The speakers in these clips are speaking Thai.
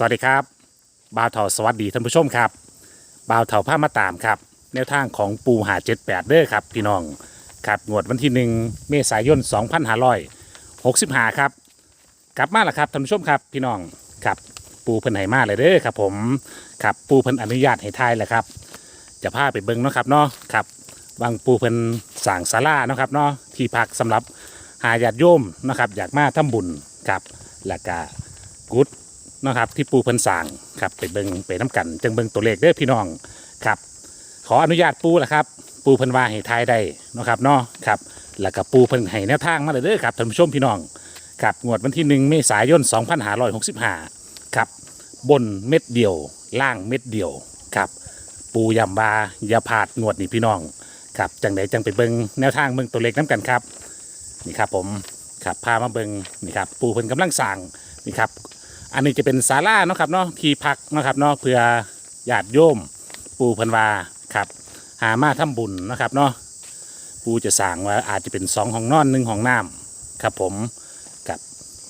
สวัสดีครับบ่าวเถาสวัสดีท่านผู้ชมครับบ่าวเถาผ้ามาตามครับ แนวทางของปูหาเจ็ดแปดเด้อครับพี่น้องครับงวดวันที่หนึ่งเมษายน2565ครับกลับมาแล้วครับท่านผู้ชมครับพี่น้องครับปูเพิ่นให้มาเลยเด้อครับ ผมครับปูเพิ่นอนุญาตให้ทายแหละครับ จะพาไปเบิ่งเนาะครับเนาะครับบางปูเพิ่นสั่งศาลาเนาะครับเนาะที่พักสำหรับหาญาติโยมนะครับ อยากมาทำบุญครับแล้วก็กุด นะครับ ที่ปูเพิ่นสั่งครับไปเบิงไปน้ำกันจังเบิงตัวเลขเด้อพี่น้องครับ ขออนุญาตปูละครับ ปูเพิ่นว่าให้ทายได้นะครับเนาะครับแล้วก็ปูเพิ่นให้แนวทางมาเลยเด้อครับท่านผู้ชมพี่น้องครับงวดวันที่หนึ่งเมษายน 2565ครับบนเม็ดเดียว ล่างเม็ดเดียวครับปูยำบาอย่าพลาดงวดนี้พี่น้องครับจังไดจังไปเบิงแนวทางเบิงตัวเลขน้ำกันครับนี่ครับผมครับพามาเบิงนี่ครับปูเพิ่นกำลังสั่งนี่ครับ อันนี้จะเป็นศาลาเนาะครับเนาะที่พักเนาะครับเนาะเพื่อญาติโยมปูเพันวาครับ หามาทำบุญนะครับเนาะปู่จะสั่งว่าอาจจะเป็นสองห้องนอนหนึ่งห้องน้ำครับผมกับ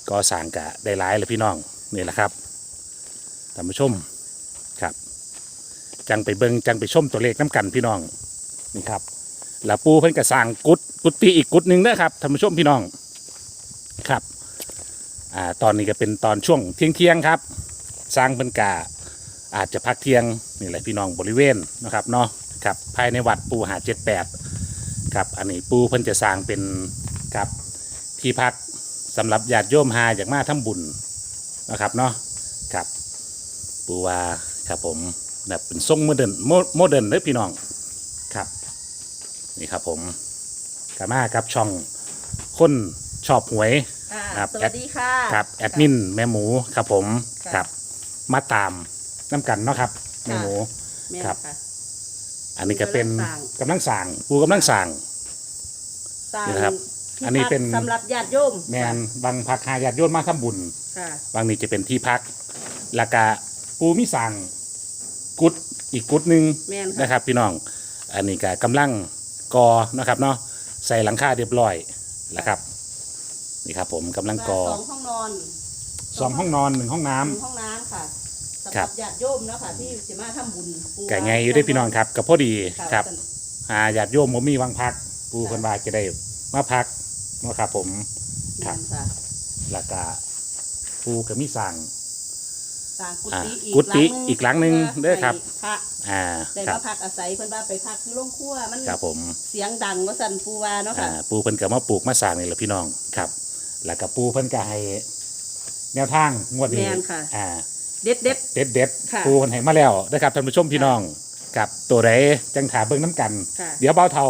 ก็สั่งกะได้หลายเลยพี่น้องนี่แหละครับท่านผู้ชมครับ จังไปเบิงจังไปชมตัวเลขน้ำกันพี่น้องนี่ครับแล้วปูเพิ่นก็สั่งกุดกุฏิอีกกุดหนึ่งนะครับท่านผู้ชมพี่น้องครับ อ่าตอนนี้ก็เป็นตอนช่วงเที่ยงเที่ยงครับ สร้างเป็นกาอาจจะพักเที่ยงนี่แหละพี่น้องบริเวณนะครับเนาะครับภายในวัดปูหาเจ็ดแปดครับอันนี้ปูเพิ่นจะสร้างเป็นครับที่พักสำหรับญาติโยมหาอยากมาทำบุญนะครับเนาะครับปูว่าครับผมแบบเป็นทรงโมเดิร์นโมโมเดิร์นเลยพี่น้องครับนี่ครับผมกามากับช่องคนชอบหวย ค่ะครับ สวัสดีค่ะครับแอดมินแม่หมูครับผมค่ะครับมาตามน้ำกันเนาะครับแม่หมู แม่ครับค่ะอันนี้ก็เป็นกำลังสร้างกำลังสั่งปูกำลังสั่ง สร้างนี่นะครับที่อันนี้เป็น พักสำหรับญาติโยมแมนบางพักหาญาติโยนมาทำบุญ ค่ะ บางนี้จะเป็นที่พักแล้วก็ปูมิสั่งกุดอีกกุดหนึ่งแม่นค่ะ นะครับ พี่น้อง อันนี้ก็กำลังกอนะครับเนาะใส่หลังคาเรียบร้อยแล้วครับ นี่ครับผมกำลังกอสองห้องนอนสองห้องนอนหนึ่งห้องน้ำ หนึ่งห้องน้ำค่ะสำหครัรับ บญาติโยมเนาะค่ะที่สิมาทำบุญปูไก่ไงอยู่ได้อพี่น้องครับก็พอดีะครับหาญาติโยมผมมีวังพัก ปูคนว่าจะได้มาพักเนาะครับผมครัแม่บนค่ะแล้วก็ปูก็มีสั่ง สร้างกุอ่าฏิอีกกุฏิหลังหนึ่งอีกหลังหนึ่งเด้อครับ ให้พระอ่าได้ครัมาบพักอาศัยเพิ่นว่าไปพักที่โรงครัวมันครับผมเสียงดังว่าสั่นปูว่าเนาะอ่าค่ะปูเพิ่นก็มาปลูกมาสั่งนี่แหละพี่น้องครับ แล้วก็ปูเพิ่นก็ให้แนวทางงวดนี้แม่นค่ะ อ่า เด็ดเด็ด เด็ดเด็ดค่ะปูเพิ่นให้มาแล้วนะครับท่านผู้ชมพี่น้องกับตัวใดจังถาเบิ่งน้ำกัน ค่ะเดี๋ยวเบาเท่า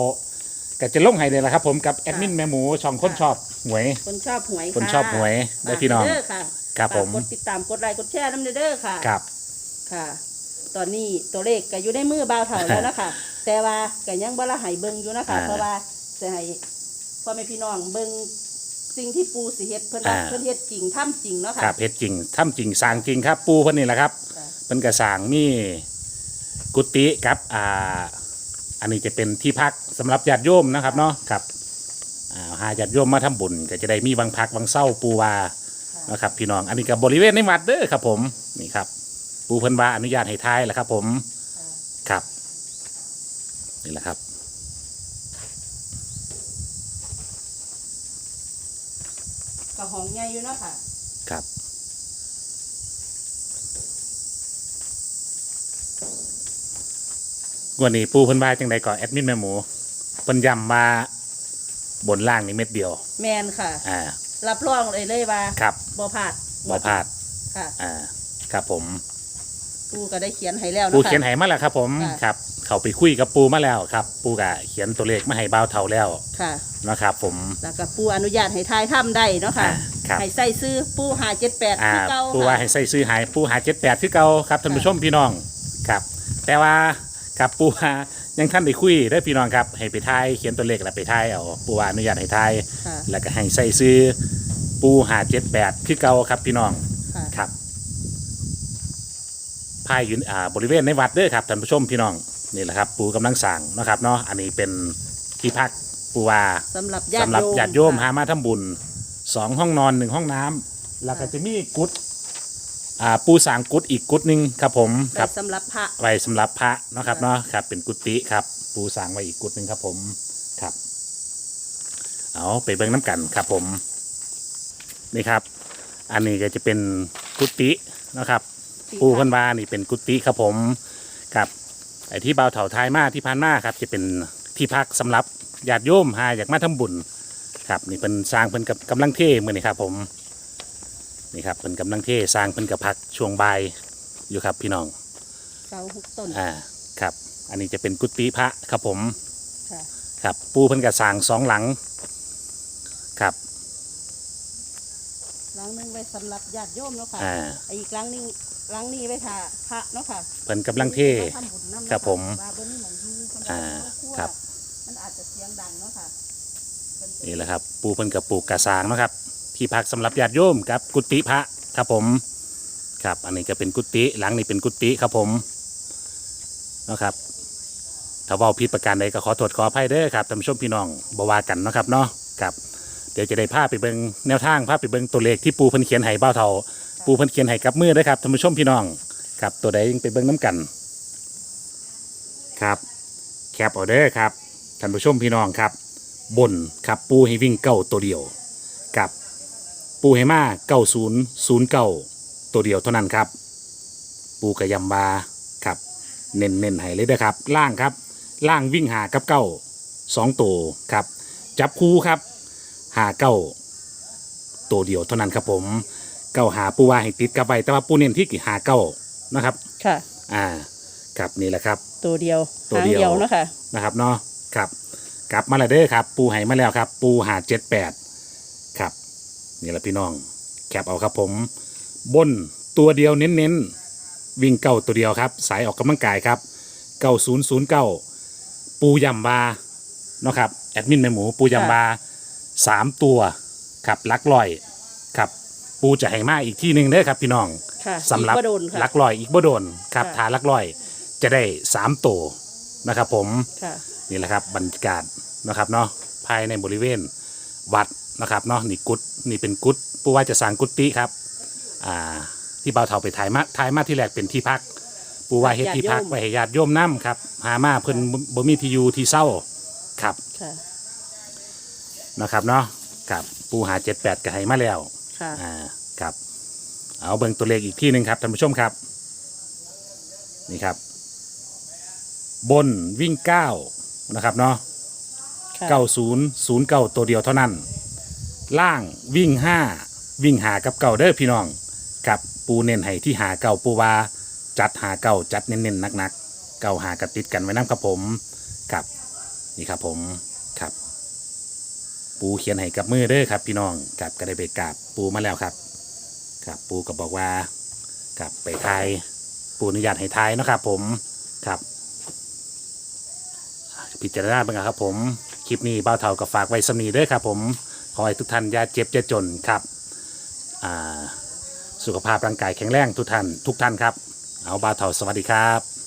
ก็จะลงให้เลยละครับ ผมกับแอดมินแม่หมูช่องคนชอบหวยคนชอบหวยคนะชอบหวยได้พี่น้องฝากเด้อค่ะครับผมฝากกดติดตามกดไลค์กดแชร์น้ำเด้อค่ะ ครับค่ะ ตอนนี้ตัวเลขก็อยู่ในมือบ่าวเฒ่าแล้วนะคะ แต่ว่าก็ยังบ่ละให้เบิ่งอยู่นะคะอ่าเพราะว่าจะให้พ่อแม่พี่น้องเบิ่ง สิ่งที่ปูสิเฮ็ดเพิ่นว่าอ่า เพิ่นเฮ็ดจริงทำจริงเนาะคค่ะรับเพชรจริงทำจริงสร้างจริงครับ ปูเพิ่นนี่แหละครับค่ะเป็นกระสร้างมีกุฏิครับอ่าอันนี้จะเป็นที่พักสำหรับญาติโยมนะครับเนาะครับอ่าหาญาติโยมมาทำบุญก็จะได้มีวังพักวังเศร้าปูวาค่ะนะครับพี่น้องอันนี้กับบริเวณในวัดเด้อครับผมนี่ครับ ปูเพิ่นว่าอนุญาตให้ทายแหละครับ ผมครับนี่แหละครับ ก็ห้องใหญ่อยู่เนาะค่ะ ครับ วันนี้ปูเพิ่นว่าจังไดก่อนแอดมินแม่หมูเพิ่นย้ำมาบนล่างนี่เม็ดเดียว แมนค่ะ อ่า รับรองเลยเลยว่าครับบ่พลาดบ่พลาด ค่ะ อ่า ครับผม ปูก็ได้เขียนให้แล้วปูเนาะค่ะเขียนให้มาแล้วครับ ผม ค่ะ ครับ เขาไปคุยกับปูมาแล้วครับ ปูกะเขียนตัวเลขมาให้บ่าวเท่าแล้ว ค่ะ นะครับผม แล้วก็ปูอนุญาตให้ทายถ้ำได้เนาะค่ะ อ่าครับ ให้ใส่ซื้อปูหาเจ็ดแปดอ่าคือเก่าปูว่าค่ะ ให้ใส่ซื้อหายปูหาเจ็ดแปดคือเก่าครับท่านผู้ชมพี่น้องครับ แต่ว่าครับปูว่ายังท่านได้คุยได้อพี่น้องครับ ให้ไปทายเขียนตัวเลขแล้วไปทายเอาปูว่าอนุญาตให้ทายค่ะ แล้วก็ให้ใส่ซื้อปูหาเจ็ดแปดคือเก่าครับพี่น้องค่ะ ครับภายอยู่อ่าบริเวณในวัดเด้อครับท่านผู้ชมพี่น้องนี่แหละครับ ปูกำลังสั่งเนาะครับเนาะอันนี้เป็นที่พัก ปูว่าสำหรับญาติสำหรับโยมญาติโยมหาค่ะมาทำบุญสองห้องนอนหนึ่งห้องน้ำแล้วก็จะมีกุดอ่าปูสางกุดอีกกุดหนึ่งครับผมคไว้รับสำหรับพระ ไว้สำหรับพระเนาะครับเนาะครับ เป็นกุฏิครับ ปูสางไว้อีกกุดหนึ่งครับผมครับ เอาไปเบิ่งน้ำกันครับผม นี่ครับ อันนี้ก็จะเป็นกุฏินะครับ ปูเพันวานี่เป็นกุฏิครับผมครับไอ้ที่บ่าวเถาท้ายมาที่พานมาครับ จะเป็นที่พักสำหรับ ญาติโยมหาอยากมาทำบุญครับนี่เป็นสร้างเป็นกับกำลังเทมือนี่ครับผมนี่ครับเป็นกำลังเทสร้างเป็นกับพักช่วงบ่ายอยู่ครับพี่น้องเสาหกต้นอ่าครับ อันนี้จะเป็นกุฏิพระครับผมค่ะครับปูเพิ่นกระสร้างสองหลังครับ หลังหนึงไว้สำหรับญาติโยมเนาะค่ะอ่า อีกหลังหนึงหลังนี้ไว้ค่ะพระเนาะค่ะเพิ่นกำลังเท มาทำบุญนำเนาะะครับผมว่าบ่มีหม้องอยู่เพิ่นอ่าว่าเพิ่นครับ มันอาจจะเสียงดังเนาะค่ะเพิ่ก็นี่แหละครับ ปูเพิ่นกับปลูกกระสร้างเนาะครับ ที่พักสำหรับญาติโยมครับ กุฏิพระครับผม ครับ อันนี้ก็เป็นกุฏิหลังนี้เป็นกุฏิครับผมเนาะครับถ้าเว่าผิดประการใดก็ขอโทษขออภัยเด้อครับท่านผู้ชมพี่น้องบว่ากันเนาะครับเนาะครับ เดี๋ยวจะได้พาไปเบิ่งแนวทางพาไปเบิ่งตัวเลขที่ปูเพิ่นเขียนให้เบ้าเท่าปูเพิ่นเขียนให้กับมือเด้อครับท่านผู้ชมพี่น้องครับตัวใดยังไปเบิ่งน้ำกัน ครับ แคปเอาเด้อครับ ท่านผู้ชมพี่น้องครับ บนครับปูให้วิ่งเก้าตัวเดียวกับปูให้มาเก้าศูนย์ศูนย์เก้าตัวเดียวเท่านั้นครับ ปูกระยำบาครับเน้นเน้นๆให้เลยเด้อครับ ล่างครับ ล่างวิ่งหากับเก้าสองตัวครับ จับคู่ครับหาเก้าตัวเดียวเท่านั้นครับผมเก้าหาปูว่าให้ติดกับไปแต่ว่าปูเน้นที่หาเก้านะครับ ค่ะ อ่า ครับนี่แหละครับ ตัวเดียวตัวหางเดียวเดียวเนาะค่ะนะครับเนาะ ครับกลับมาแล้วเด้อครับ ปูไหมาแล้วครับ ปูหาเจ็ดแปดครับ นี่แหละพี่น้อง แคปเอาครับผม บนตัวเดียวเน้นๆ วิ่งเก้าตัวเดียวครับ สายออกกำลังกายครับเก้าศูนย์ศูนย์เก้าปูยำบาเนาะครับแอดมินแม่หมูปูยำบาสามตัวครับลักลอยครับปูจะให้มาอีกที่หนึ่งเด้อครับพี่น้องค่ะสำหรับอีกบ่โดนค่ะลักลอยอีกบ่โดนครับค่ะ ทาลักลอยจะได้สามตัวนะครับผม ค่ะ นี่แหละครับบรรยากาศนะครับเนาะภายในบริเวณวัดนะครับเนาะนี่กุดนี่เป็นกุดผู้ว่าจะสร้างกุฏิครับอ่าที่เบาเถาไปถ่ายมาถ่ายมาที่แรกเป็นที่พักปูว่าเฮ็ดที่พักญาติโยมไว้ให้ญาติโยมน้ำครับหามาเพิ่นบ่บ่มีที่อยู่ที่เศร้าครับค่ะนะครับเนาะครับปูหาเจ็ดแปดก็ให้มาแล้วค่ะอ่าครับเอาเบิ่งตัวเลขอีกที่หนึ่งครับท่านผู้ชมครับ นี่ครับ บนวิ่งเก้า นะครับเนาะค่ะเก้าศูนย์ศูนย์เก้าตัวเดียวเท่านั้น ล่างวิ่งห้าวิ่งหากับเก่าเด้อพี่น้องกับปูเน้นให้ที่หาเก่าปูวาจัดหาเก่าจัดเน้นๆหนักๆเก่าหากระติดกันไว้น้ำครับผมครับนี่ครับผมครับ ปูเขียนให้กับมือเด้อครับ พี่น้องกับก็ได้ไปกราบปูมาแล้วครับ ครับปูก็บอกว่ากับไปทายปูอนุญาตให้ทายเนาะครับผมครับ พิจารณาเป็นไงครับผม คลิปนี้เบ้าเท่ากับฝากไว้สำนีเด้อครับ ผมขอให้ทุกท่านอย่าเจ็บอย่าจนครับอ่าสุขภาพร่างกายแข็งแรงทุกท่านทุกท่านครับ เอาเบ้าเท่าสวัสดีครับ